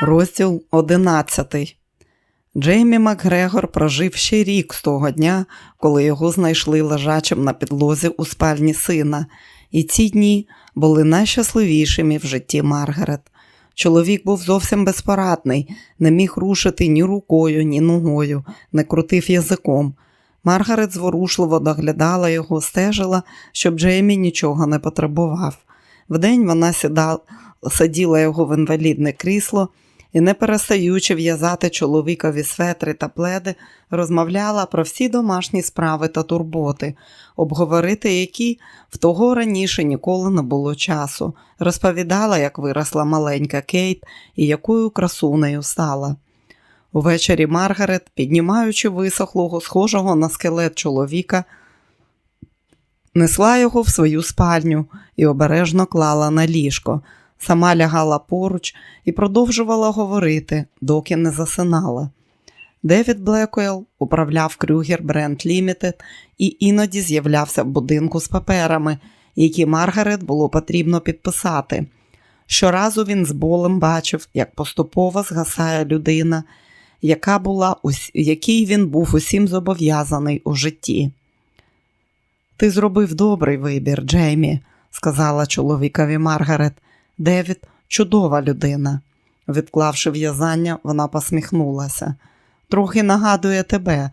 Розділ 11 Джеймі Макгрегор прожив ще рік з того дня, коли його знайшли лежачим на підлозі у спальні сина, і ці дні були найщасливішими в житті Маргарет. Чоловік був зовсім безпорадний, не міг рушити ні рукою, ні ногою, не крутив язиком. Маргарет зворушливо доглядала його, стежила, щоб Джеймі нічого не потребував. Вдень вона сідала, сиділа його в інвалідне крісло і, не перестаючи в'язати чоловікові светри та пледи, розмовляла про всі домашні справи та турботи, обговорити які в того раніше ніколи не було часу. Розповідала, як виросла маленька Кейт і якою красунею стала. Увечері Маргарет, піднімаючи висохлого, схожого на скелет чоловіка, несла його в свою спальню і обережно клала на ліжко. Сама лягала поруч і продовжувала говорити, доки не засинала. Девід Блекуел управляв Крюгер Бренд Лімітед і іноді з'являвся в будинку з паперами, які Маргарет було потрібно підписати. Щоразу він з болем бачив, як поступово згасає людина, яка була, якій він був усім зобов'язаний у житті. Ти зробив добрий вибір, Джеймі, сказала чоловікові Маргарет. Девід чудова людина. Відклавши в'язання, вона посміхнулася. Трохи нагадує тебе.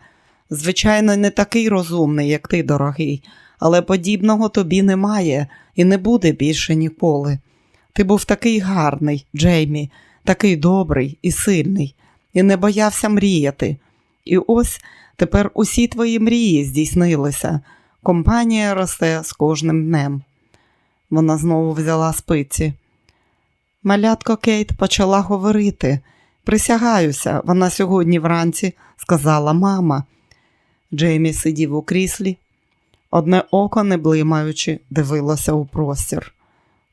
Звичайно, не такий розумний, як ти, дорогий, але подібного тобі немає і не буде більше ніколи. Ти був такий гарний, Джеймі, такий добрий і сильний, і не боявся мріяти. І ось тепер усі твої мрії здійснилися. Компанія росте з кожним днем. Вона знову взяла спиці. Малятко Кейт почала говорити. Присягаюся, вона сьогодні вранці сказала мама. Джеймі сидів у кріслі, одне око, не блимаючи, дивилося у простір.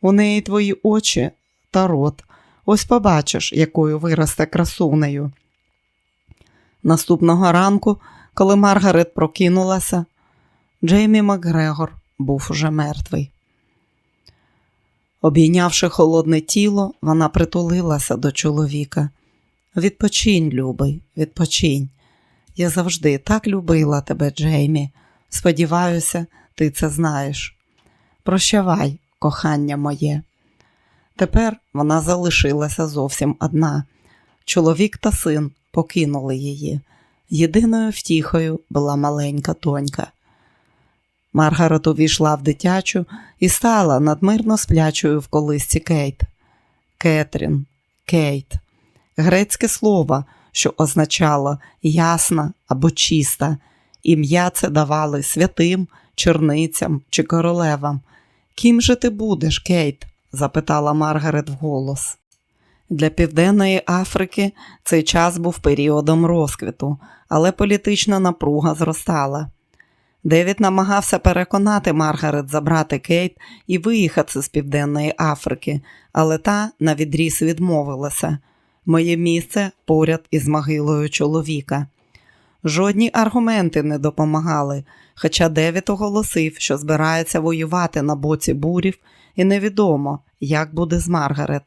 У неї твої очі та рот. Ось побачиш, якою виросте красунею. Наступного ранку, коли Маргарет прокинулася, Джеймі Макгрегор був уже мертвий. Обійнявши холодне тіло, вона притулилася до чоловіка. Відпочинь, любий, відпочинь. Я завжди так любила тебе, Джеймі. Сподіваюся, ти це знаєш. Прощавай, кохання моє. Тепер вона залишилася зовсім одна. Чоловік та син покинули її. Єдиною втіхою була маленька тонька. Маргарет увійшла в дитячу і стала надмирно сплячою в колисці Кейт. Кетрін, Кейт, грецьке слово, що означало ясна або чиста. Ім'я це давали святим, черницям чи королевам. Ким же ти будеш, Кейт? запитала Маргарет вголос. Для Південної Африки цей час був періодом розквіту, але політична напруга зростала. Девід намагався переконати Маргарет забрати Кейт і виїхати з Південної Африки, але та навідріз відмовилася. Моє місце поряд із могилою чоловіка. Жодні аргументи не допомагали, хоча Девід оголосив, що збирається воювати на боці бурів, і невідомо, як буде з Маргарет.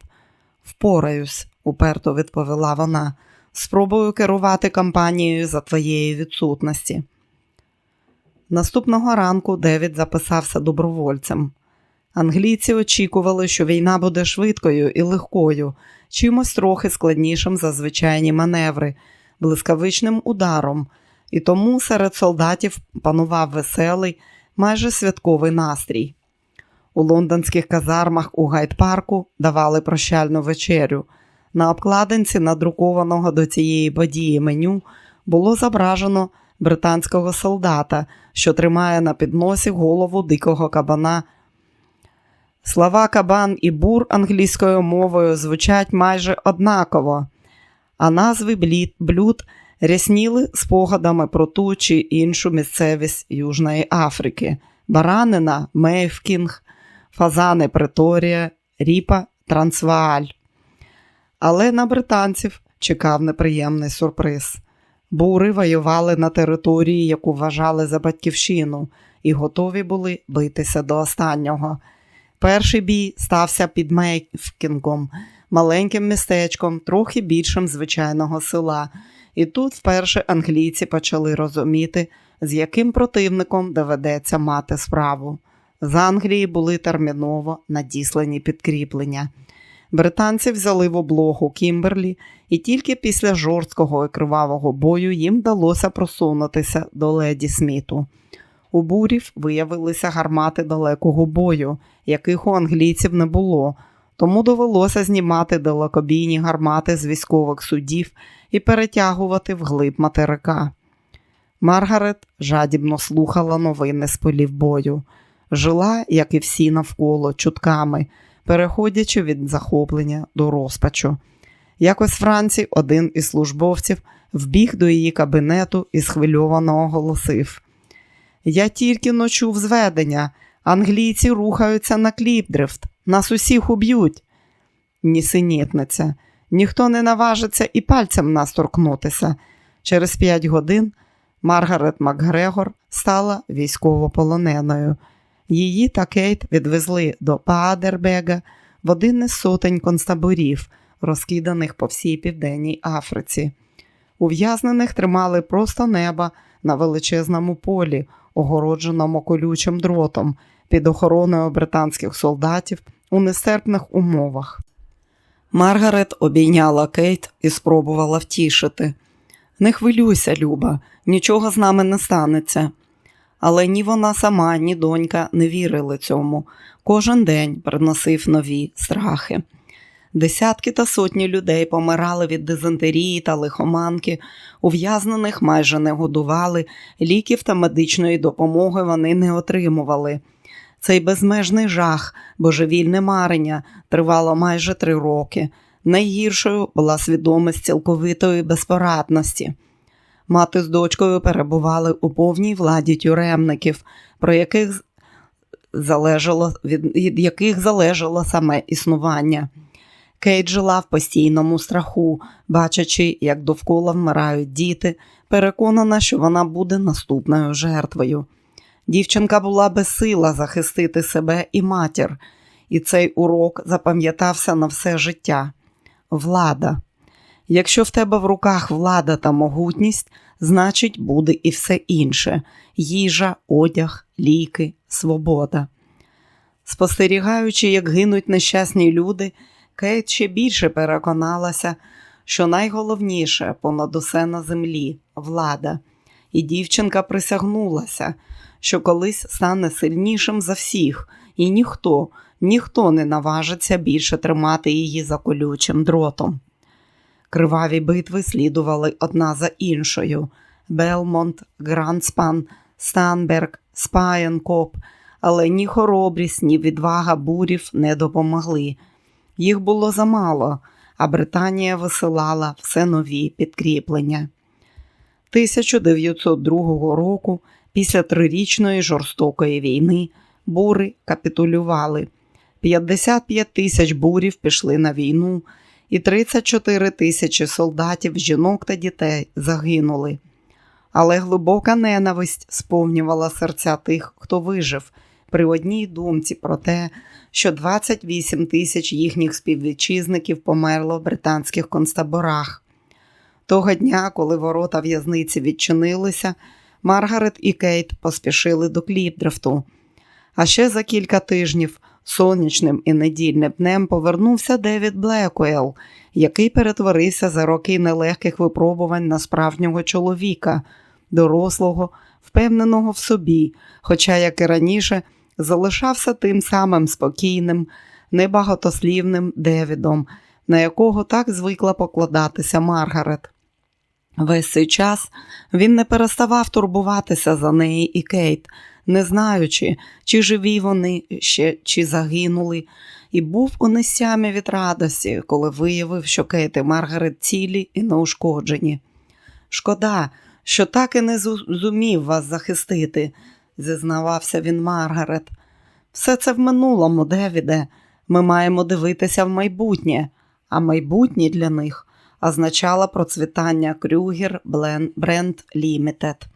Впораюсь, уперто відповіла вона. Спробую керувати кампанією за твоєї відсутності. Наступного ранку Девід записався добровольцем. Англійці очікували, що війна буде швидкою і легкою, чимось трохи складнішим за звичайні маневри, блискавичним ударом, і тому серед солдатів панував веселий, майже святковий настрій. У лондонських казармах у гайд-парку давали прощальну вечерю. На обкладинці надрукованого до цієї події меню було зображено британського солдата, що тримає на підносі голову дикого кабана. Слова кабан і бур англійською мовою звучать майже однаково, а назви блюд рясніли спогадами про ту чи іншу місцевість Южної Африки, баранина, Мейвкінг, фазани Преторія, Ріпа, Трансвааль. Але на британців чекав неприємний сюрприз. Бури воювали на території, яку вважали за батьківщину, і готові були битися до останнього. Перший бій стався під Мейфкінгом. маленьким містечком, трохи більшим звичайного села. І тут вперше англійці почали розуміти, з яким противником доведеться мати справу. З Англії були терміново надіслані підкріплення. Британці взяли в облогу Кімберлі, і тільки після жорсткого і кривавого бою їм вдалося просунутися до леді Сміту. У бурів виявилися гармати далекого бою, яких у англійців не було, тому довелося знімати далекобійні гармати з військових судів і перетягувати вглиб материка. Маргарет жадібно слухала новини з полів бою, жила, як і всі навколо, чутками, переходячи від захоплення до розпачу. Якось вранці один із службовців вбіг до її кабінету і схвильовано оголосив. Я тільки ночув зведення. Англійці рухаються на кліпдрифт, нас усіх уб'ють. Нісенітниця, ніхто не наважиться і пальцем нас торкнутися. Через п'ять годин Маргарет Макгрегор стала військовополоненою. Її та Кейт відвезли до Падербега в один із сотень концтаборів, розкиданих по всій південній Африці. Ув'язнених тримали просто неба на величезному полі, огородженому колючим дротом, під охороною британських солдатів у нестерпних умовах. Маргарет обійняла Кейт і спробувала втішити. Не хвилюйся, Люба, нічого з нами не станеться. Але ні вона сама, ні донька не вірили цьому. Кожен день приносив нові страхи. Десятки та сотні людей помирали від дизентерії та лихоманки, ув'язнених майже не годували, ліків та медичної допомоги вони не отримували. Цей безмежний жах, божевільне марення тривало майже три роки. Найгіршою була свідомість цілковитої безпорадності. Мати з дочкою перебували у повній владі тюремників, про яких залежало, від яких залежало саме існування. Кейт жила в постійному страху, бачачи, як довкола вмирають діти, переконана, що вона буде наступною жертвою. Дівчинка була безсила захистити себе і матір, і цей урок запам'ятався на все життя. Влада. Якщо в тебе в руках влада та могутність, значить буде і все інше їжа, одяг, ліки, свобода. Спостерігаючи, як гинуть нещасні люди, Кейт ще більше переконалася, що найголовніше понад усе на землі влада, і дівчинка присягнулася, що колись стане сильнішим за всіх, і ніхто, ніхто не наважиться більше тримати її за колючим дротом. Криваві битви слідували одна за іншою: Белмонт, Грандспан, Станберг, Спаєнкоп, але ні хоробрість, ні відвага бурів не допомогли. Їх було замало, а Британія висилала все нові підкріплення. 1902 року, після трирічної жорстокої війни, бури капітулювали. 55 тисяч бурів пішли на війну, і 34 тисячі солдатів, жінок та дітей загинули. Але глибока ненависть сповнювала серця тих, хто вижив, при одній думці про те, що 28 тисяч їхніх співвітчизників померло в британських концтаборах. Того дня, коли ворота в'язниці відчинилися, Маргарет і Кейт поспішили до Кліпдрифту. А ще за кілька тижнів сонячним і недільним днем повернувся Девід Блекуел, який перетворився за роки нелегких випробувань на справжнього чоловіка, дорослого, впевненого в собі, хоча, як і раніше, залишався тим самим спокійним, небагатослівним Девідом, на якого так звикла покладатися Маргарет. Весь цей час він не переставав турбуватися за неї і Кейт, не знаючи, чи живі вони ще, чи загинули, і був у несямі від радості, коли виявив, що Кейт і Маргарет цілі і неушкоджені. Шкода, що так і не зумів вас захистити, зізнавався він Маргарет. Все це в минулому, Девіде. Ми маємо дивитися в майбутнє, а майбутнє для них означало процвітання Крюгер Бренд Лімітед.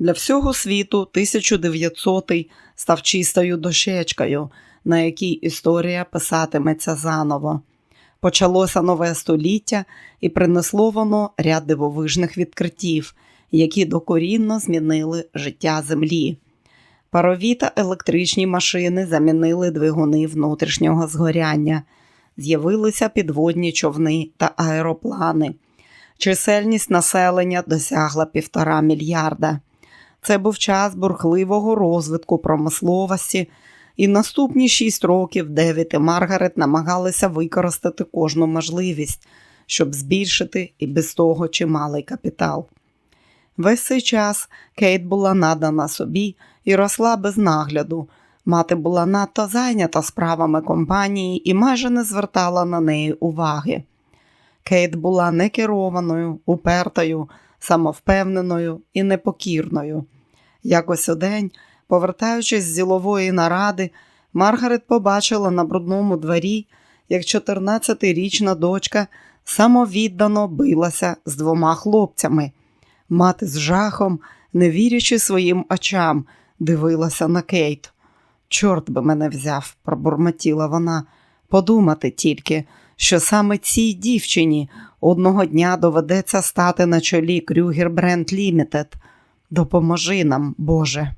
Для всього світу 1900-й став чистою дощечкою, на якій історія писатиметься заново. Почалося нове століття і принесло воно ряд дивовижних відкриттів, які докорінно змінили життя землі. Парові та електричні машини замінили двигуни внутрішнього згоряння, з'явилися підводні човни та аероплани. Чисельність населення досягла півтора мільярда. Це був час бурхливого розвитку промисловості, і наступні шість років Девід і Маргарет намагалися використати кожну можливість, щоб збільшити і без того чималий капітал. Весь цей час Кейт була надана собі і росла без нагляду. Мати була надто зайнята справами компанії і майже не звертала на неї уваги. Кейт була некерованою, упертою, самовпевненою і непокірною. Якось удень, повертаючись з ділової наради, Маргарет побачила на брудному дворі, як 14-річна дочка самовіддано билася з двома хлопцями. Мати з жахом, не вірячи своїм очам, дивилася на Кейт. Чорт би мене взяв, пробурмотіла вона. Подумати тільки, що саме цій дівчині одного дня доведеться стати на чолі Крюгер Бренд Лімітед. Допоможи нам, Боже.